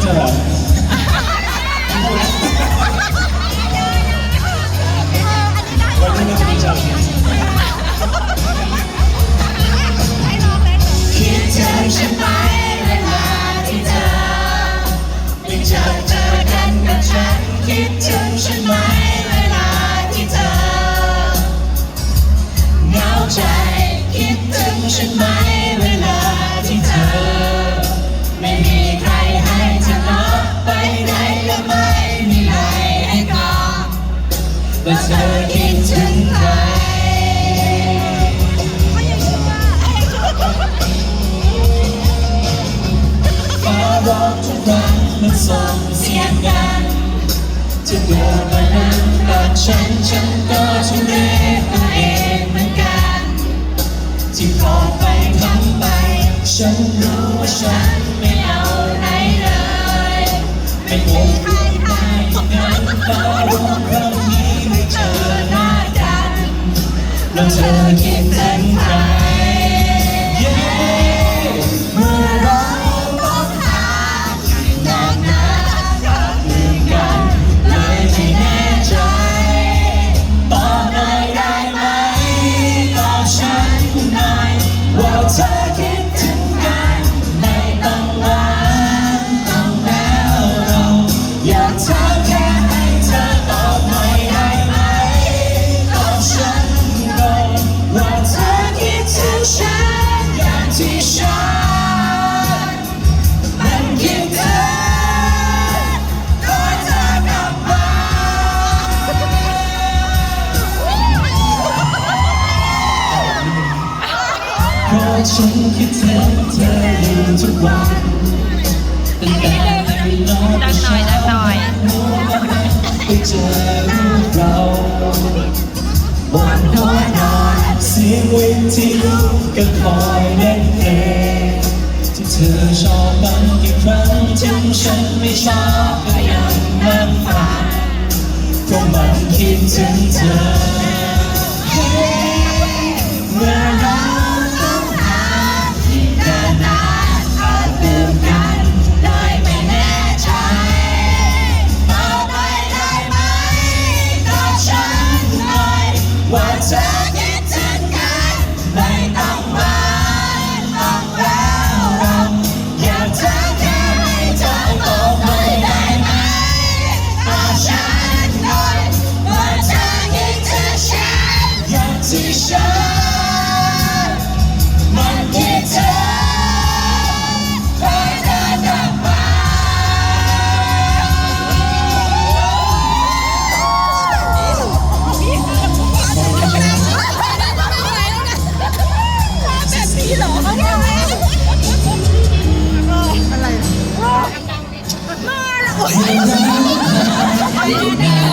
자, 자. ว่าเธอคิดถึงใครฟ้าร้องทุกครั้งมันส่งเสียงดังจะเดินมานั่งกับฉัน No turning back now. พราะฉันคิดถึงเธออยู่ทุกวันตั้งแต่ไม่นอนดังหน่อยดังหน่อยไปเจอเราบนหัวนอนเสียงวิทยุก็คอยเล่นเองที่เธอชอบฟังกี่ครั้งถึงฉันไม่ชอบก็ยังนั่งฟังเพราะมันคิดถึงเธอ いいな。